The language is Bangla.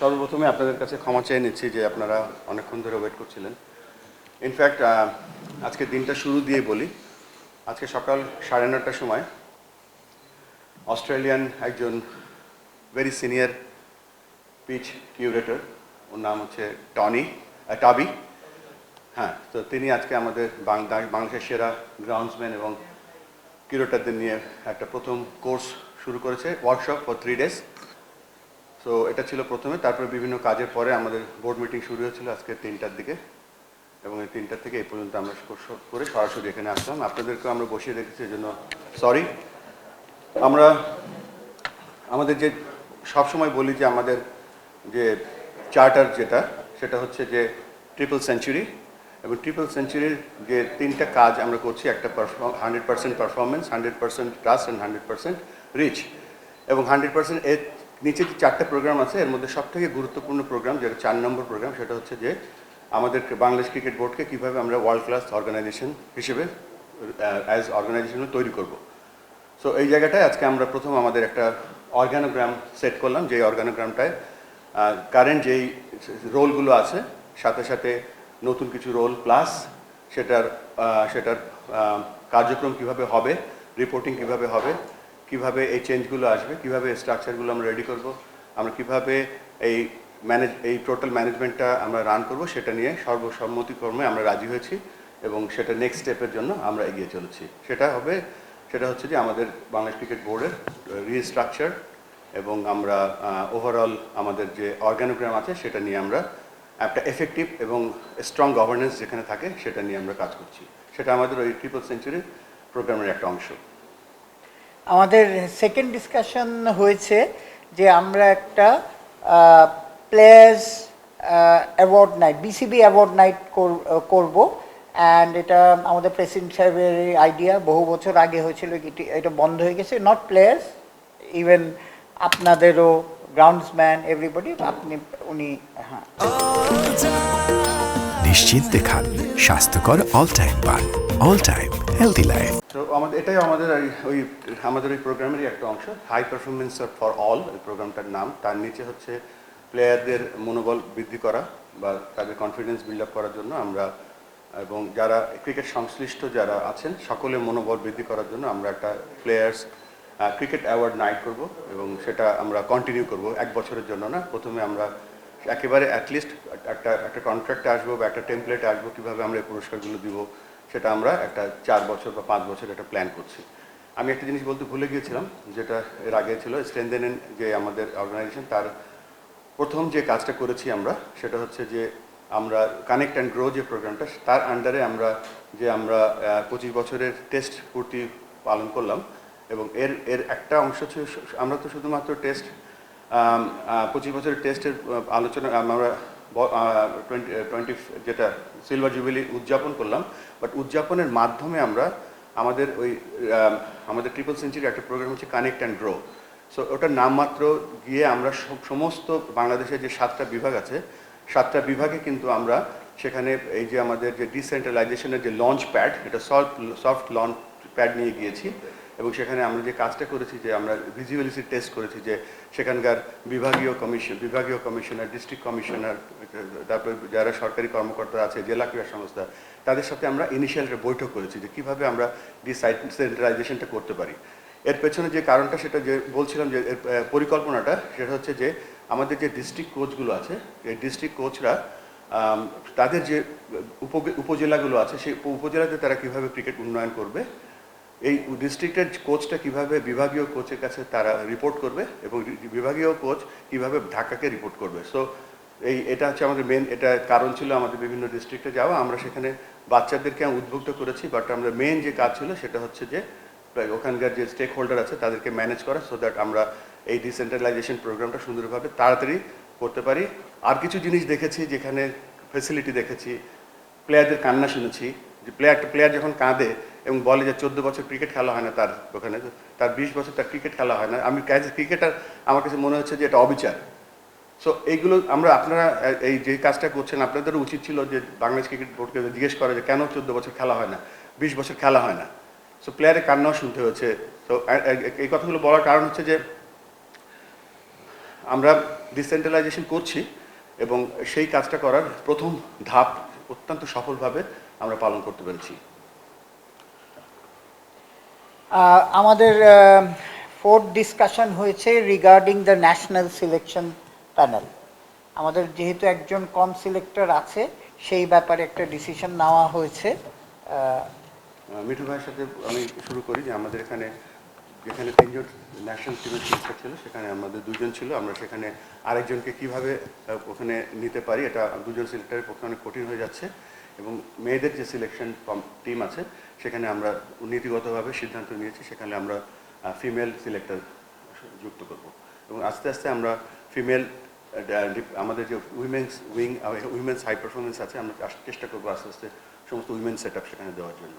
সর্বপ্রথমে আপনাদের কাছে ক্ষমা চেয়ে নিচ্ছি যে আপনারা অনেকক্ষণ ধরে ওয়েট করছিলেন। ইনফ্যাক্ট আজকে দিনটা শুরু দিয়ে বলি। আজকে সকাল সাড়ে নটার সময় অস্ট্রেলিয়ান একজন ভেরি সিনিয়র পিচ কিউরেটর ওর নাম হচ্ছে টনি টাবি হ্যাঁ তো তিনি আজকে আমাদের বাংলা- বাংলাদেশের সেরা গ্রাউন্ডসম্যান এবং কিউরেটারদের নিয়ে একটা প্রথম কোর্স শুরু করেছে workshop for three days so এটা ছিল প্রথমে, তারপরে বিভিন্ন কাজের পরে আমাদের বোর্ড মিটিং শুরু হয়েছিল আজকে তিনটার দিকে। এবং এই তিনটার থেকে এই পর্যন্ত আমরা করে সরাসরি এখানে আসলাম। আপনাদেরকে আমরা বসিয়ে রেখেছি এই জন্য সরি আমরা, আমাদের যে সবসময় বলি যে আমাদের যে চার্টার যেটা, সেটা হচ্ছে যে ট্রিপল সেঞ্চুরি এবং ট্রিপল সেঞ্চুরির যে তিনটা কাজ আমরা করছি, একটা perform hundred percent performance hundred percent trust and hundred percent reach এবং হান্ড্রেড পার্সেন্ট এর নিচে যে চারটে প্রোগ্রাম আছে, এর মধ্যে সবথেকে গুরুত্বপূর্ণ প্রোগ্রাম যেটা চার নম্বর প্রোগ্রাম সেটা হচ্ছে যে আমাদের বাংলাদেশ ক্রিকেট বোর্ডকে কীভাবে আমরা ওয়ার্ল্ড ক্লাস অর্গানাইজেশন হিসেবে অ্যাজ অর্গানাইজেশন তৈরি করব। সো এই জায়গাটায় আজকে আমরা প্রথম আমাদের একটা অর্গানোগ্রাম সেট করলাম যে অর্গানোগ্রামটায় কারেন্ট যেই রোলগুলো আছে, সাথে সাথে নতুন কিছু রোল প্লাস সেটার সেটার কার্যক্রম কীভাবে হবে রিপোর্টিং কীভাবে হবে কীভাবে এই চেঞ্জগুলো আসবে, কীভাবে স্ট্রাকচারগুলো আমরা রেডি করব, আমরা কীভাবে এই ম্যানেজ এই টোটাল ম্যানেজমেন্টটা আমরা রান করব সেটা নিয়ে সর্বসম্মতিক্রমে আমরা রাজি হয়েছি এবং সেটা নেক্সট স্টেপের জন্য আমরা এগিয়ে চলেছি। সেটা হবে, সেটা হচ্ছে যে আমাদের বাংলাদেশ ক্রিকেট বোর্ডের রিস্ট্রাকচার এবং আমরা ওভারঅল আমাদের যে অর্গানোগ্রাম আছে সেটা নিয়ে আমরা একটা এফেক্টিভ এবং স্ট্রং গভর্নেন্স যেখানে থাকে সেটা নিয়ে আমরা কাজ করছি। সেটা আমাদের ওই ট্রিপল সেঞ্চুরি প্রোগ্রামের একটা অংশ। আমাদের সেকেন্ড ডিসকাশন হয়েছে যে আমরা একটা players award night BCB award night করব। অ্যান্ড এটা আমাদের প্রেসিডেন্ট সাহেবের আইডিয়া বহু বছর আগে হয়েছিল, এটি- বন্ধ হয়ে গেছে। নট প্লেয়ার্স ইভেন আপনাদেরও গ্রাউন্ডসম্যান এভরিবডি আপনি, উনি হ্যাঁ। নিশ্চিন্তে খান স্বাস্থ্যকর অল টাইম পান। অল টাইম হেলদি লাইফ তো আমাদের, এটাই আমাদের ওই- আমাদের ওই প্রোগ্রামেরই একটা অংশ। হাই পারফরমেন্স ফর অল ওই প্রোগ্রামটার নাম। তার নিচে হচ্ছে প্লেয়ারদের মনোবল বৃদ্ধি করা বা তাদের কনফিডেন্স বিল্ড আপ করার জন্য আমরা, এবং যারা ক্রিকেট সংশ্লিষ্ট যারা আছেন সকলের মনোবল বৃদ্ধি করার জন্য আমরা একটা প্লেয়ার্স ক্রিকেট অ্যাওয়ার্ড নাইট করব এবং সেটা আমরা কন্টিনিউ করব। এক বছরের জন্য না, প্রথমে আমরা একেবারে অ্যাটলিস্ট একটা একটা কন্ট্রাক্ট আসব বা একটা টেমপ্লেটে আসব কীভাবে আমরা এই পুরস্কারগুলো দিব, সেটা আমরা একটা চার বছর বা পাঁচ বছর একটা প্ল্যান করছি। আমি একটা জিনিস বলতে ভুলে গিয়েছিলাম, যেটা এর আগে ছিল স্ট্রেন্দেন যে আমাদের অর্গানাইজেশন তার প্রথম যে কাজটা করেছি আমরা, সেটা হচ্ছে যে আমরা কানেক্ট অ্যান্ড গ্রো যে প্রোগ্রামটা তার আন্ডারে আমরা যে আমরা পঁচিশ বছরের টেস্ট পূর্তি পালন করলাম এবং এর এর একটা অংশ ছিল, আমরা তো শুধুমাত্র টেস্ট পঁচিশ বছরের টেস্টের আলোচনা, আমরা টোয়েন্টি টোয়েন্টি যেটা সিলভার জুবিলি উদযাপন করলাম, বাট উদযাপনের মাধ্যমে আমরা আমাদের ওই আমাদের ট্রিপল সেঞ্চুরি একটা প্রোগ্রাম হচ্ছে কানেক্ট অ্যান্ড গ্রো। সো ওটার নামমাত্র গিয়ে আমরা সমস্ত বাংলাদেশের যে সাতটা বিভাগ আছে, সাতটা বিভাগে কিন্তু আমরা সেখানে এই যে আমাদের যে ডিসেন্ট্রালাইজেশনের যে লঞ্চ প্যাড এটা সফট সফট লঞ্চ প্যাড নিয়ে গিয়েছি। এবং সেখানে আমরা যে কাজটা করেছি যে আমরা ভিজিবিলিটি টেস্ট করেছি যে সেখানকার বিভাগীয় কমিশন, বিভাগীয় কমিশনার, ডিস্ট্রিক্ট কমিশনার, তারপর যারা সরকারি কর্মকর্তা আছে, জেলা ক্রীড়া সংস্থা, তাদের সাথে আমরা ইনিশিয়াল একটা বৈঠক করেছি যে কীভাবে আমরা ডিসেন্ট্রালাইজেশনটা করতে পারি। এর পেছনে যে কারণটা সেটা যে বলছিলাম যে পরিকল্পনাটা, সেটা হচ্ছে যে আমাদের যে ডিস্ট্রিক্ট কোচগুলো আছে, এই ডিস্ট্রিক্ট কোচরা তাদের যে উপ- উপজেলাগুলো আছে, সেই উপ- উপজেলাতে তারা কীভাবে ক্রিকেট উন্নয়ন করবে এই ডিস্ট্রিক্টের কোচটা কীভাবে বিভাগীয় কোচের কাছে তারা রিপোর্ট করবে এবং বিভাগীয় কোচ কীভাবে ঢাকাকে রিপোর্ট করবে? সো এই এটা হচ্ছে আমাদের মেন এটা কারণ ছিল আমাদের বিভিন্ন ডিস্ট্রিক্টে যাওয়া। আমরা সেখানে বাচ্চাদেরকে উদ্বুদ্ধ করেছি বাট আমরা মেন যে কাজ ছিল সেটা হচ্ছে যে ওখানকার যে স্টেক হোল্ডার আছে তাদেরকে ম্যানেজ করা সো দ্যাট আমরা এই ডিসেন্ট্রালাইজেশন প্রোগ্রামটা সুন্দরভাবে তাড়াতাড়ি করতে পারি। আর কিছু জিনিস দেখেছি যেখানে ফেসিলিটি দেখেছি প্লেয়ারদের কান্না শুনেছি, যে প্লেয়ার প্লেয়ার যখন কাঁদে এবং বলে যে চোদ্দ বছর ক্রিকেট খেলা হয় না তার ওখানে। তার বিশ বছর তার ক্রিকেট খেলা হয় না। আমি অ্যাজ ক্রিকেটার আমার কাছে মনে হচ্ছে যে এটা অবিচার। সো এইগুলো আমরা আপনারা, এই যে কাজটা করছেন, আপনাদেরও উচিত ছিল যে বাংলাদেশ ক্রিকেট বোর্ডকে জিজ্ঞেস করা যে কেন চোদ্দ বছর খেলা হয় না? বিশ বছর খেলা হয় না। সো প্লেয়ারের কান্নাও শুনতে হয়েছে তো এই কথাগুলো বলার কারণ হচ্ছে যে আমরা ডিসেন্ট্রালাইজেশন করছি এবং সেই কাজটা করার প্রথম ধাপ অত্যন্ত সফলভাবে আমরা পালন করতে পেরেছি। আমাদের ফোর্থ ডিসকাশন হয়েছে regarding the national selection panel আমাদের যেহেতু একজন কম সিলেক্টর আছে, সেই ব্যাপারে একটা ডিসিশন নেওয়া হয়েছে। মিঠু ভাইয়ের সাথে আমি শুরু করি যে আমাদের এখানে, যেখানে তিনজন ন্যাশনাল টিমের সিলেক্টর ছিল, সেখানে আমাদের দুজন ছিল। আমরা সেখানে আরেকজনকে কীভাবে ওখানে নিতে পারি, এটা দুজন সিলেক্টরের পক্ষে অনেক কঠিন হয়ে যাচ্ছে। এবং মেয়েদের যে সিলেকশন টিম আছে, সেখানে আমরা নীতিগতভাবে সিদ্ধান্ত নিয়েছি, সেখানে আমরা ফিমেল সিলেক্টর যুক্ত করব। এবং আস্তে আস্তে আমরা ফিমেল আমাদের যে women's wing women's high performance আছে, আমরা চেষ্টা করব আস্তে আস্তে সমস্ত উইমেন সেট সেখানে দেওয়ার জন্য।